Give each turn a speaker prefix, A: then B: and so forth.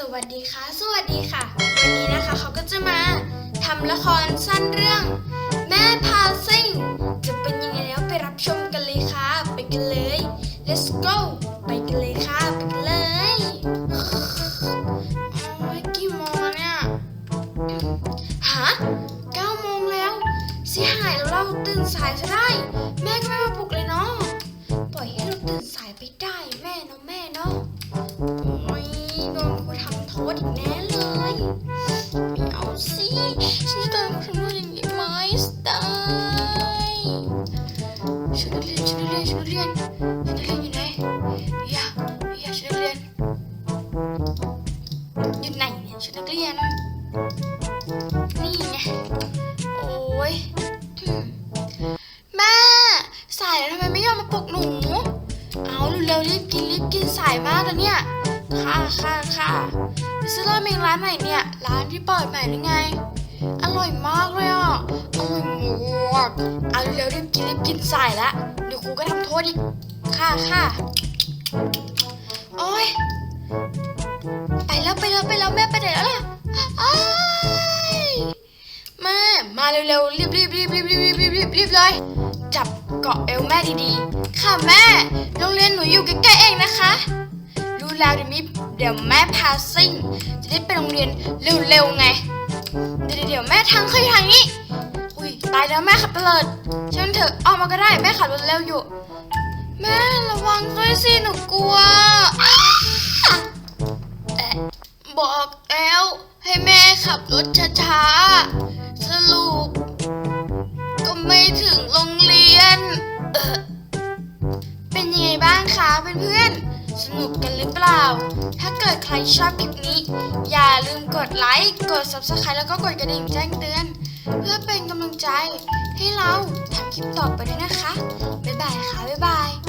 A: สวัสดีค่ะ สวัสดีค่ะ วันนี้นะคะเขาก็จะมาทำละครสั้นเรื่อง แม่พาซิ่ง จะเป็นยังไงแล้วไปรับชมกันเลยค่ะ ไปกันเลย let's go ไปกันเลยค่ะ ไปกันเลยโอ้ยกี่โมงเนี่ยฮะเก้าโมงแล้วเสียหายแล้วเราตื่นสายซะได้ แม่ก็ไม่มาปลุกเลยเนาะปล่อยให้เราตื่นสายไปได้แม่เนาะแม่ โทษอีกแน่เลยไม่เอาสิฉันจะโดนครูทำโทษอย่างนี้ไหมสไตล์ชุดนักเรียนชุดนักเรียนชุดนักเรียนชุดนักเรียนอยู่ไหนพี่ยาพี่ยาชุดนักเรียนอยู่ไหนเนี่ยชุดนักเรียนนี่ไงโอ้ยแม่สายแล้วทำไมไม่ยอมมาปลุกหนูเอาเร็วๆรีบกินรีบกินสายมากแล้วเนี่ย ค่ะค่ะค่ะไปซื้อราเมงร้านไหนเนี่ย ร้านที่เปิดใหม่หรือไง อร่อยมากเลยอะ อร่อยมากเอาเร็วๆรีบกินรีบกินสายละเดี๋ยวครูก็ทำโทษอีก ค่ะค่ะโอ้ยไปแล้วไปแล้วไปแล้วแม่ไปไหนแล้วล่ะแม่มาเร็วๆรีบรีบรีบรีบรีบรีบรีบรีบรีบเลย จับเกาะเอวแม่ดีๆ ค่ะแม่ โรงเรียนหนูอยู่ใกล้ๆเองนะคะ แล้วเดี๋ยวมีเดี๋ยวแม่พาซิ่ง จะได้ไปโรงเรียนเร็วๆไง เดี๋ยวเดี๋ยวแม่ทางเคยทางนี้ อุ้ยตายแล้วแม่ขับเลิดฉันเถอะออกมาก็ได้แม่ขับรถเร็วอยู่ แม่ระวังด้วยสิหนูกลัวแอะบอกแล้วให้แม่ขับรถช้าๆสรุปก็ไม่ถึงโรงเรียนเออเป็นยังไงบ้างคะเพื่อนๆ สนุกกันหรือเปล่า ถ้าเกิดใครชอบคลิปนี้ อย่าลืมกดไลค์ กด subscribe แล้วก็กดกระดิ่งแจ้งเตือน เพื่อเป็นกำลังใจให้เราทำคลิปต่อไปด้วยนะคะ บ๊ายบาย